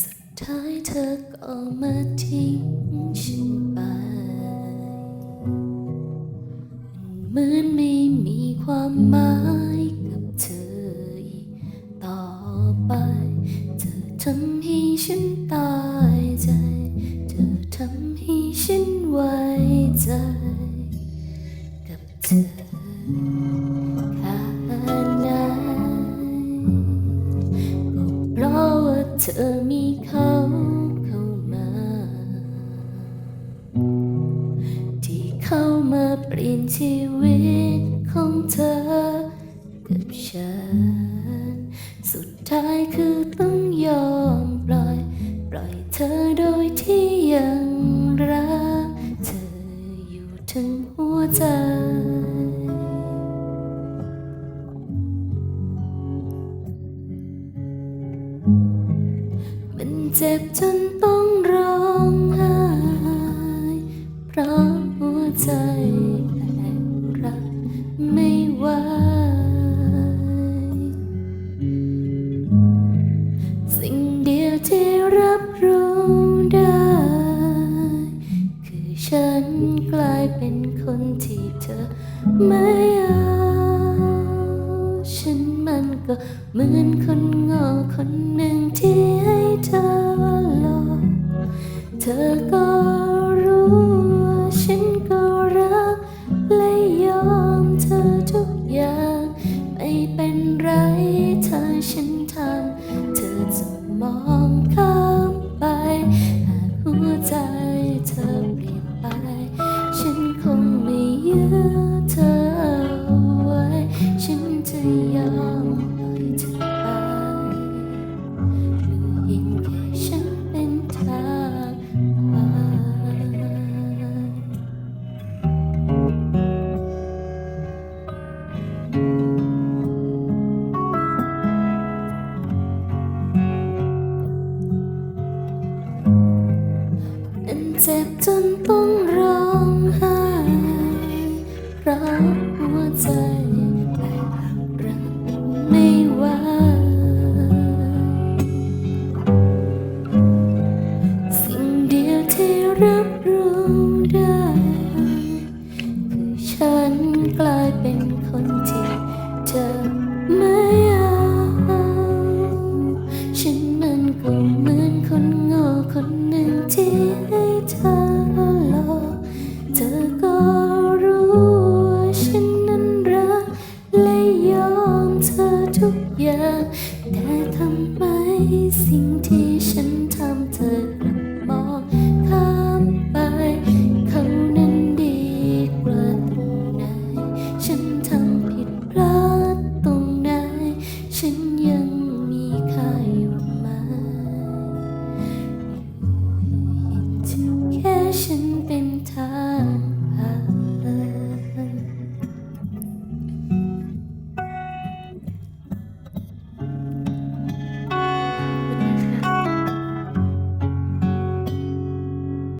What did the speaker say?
สุดท้ายเธอก็มาทิ้งฉันไป เหมือนไม่มีความหมายกับเธออีกต่อไป เธอทำให้ฉันตายใจ เธอทำให้ฉันไว้ใจ กับเธอ เธอมีเขาเข้ามา ที่เข้ามาเปลี่ยนชีวิตของเธอกับฉัน สุดท้ายคือต้องยอมปล่อย ปล่อยเธอโดยที่ยังรัก เธออยู่ทั้งหัวใจ เจ็บจนต้องร้องไห้ เพราะหัวใจแอบรักไม่ไหวสิ่งเดียวที่รับรู้ได้ คือฉันกลายเป็นคนที่เธอไม่เอา ก็เหมือนคนงอคนหนึ่งที่ให้เธอหลอกเธอก็ เจ็บจนต้องร้องไห้เพราะหัวใจแบกรับไม่ไหวสิ่งเดียวที่รับรู้ได้ คือฉันกลายเป็น สิ่งที่ฉันทำ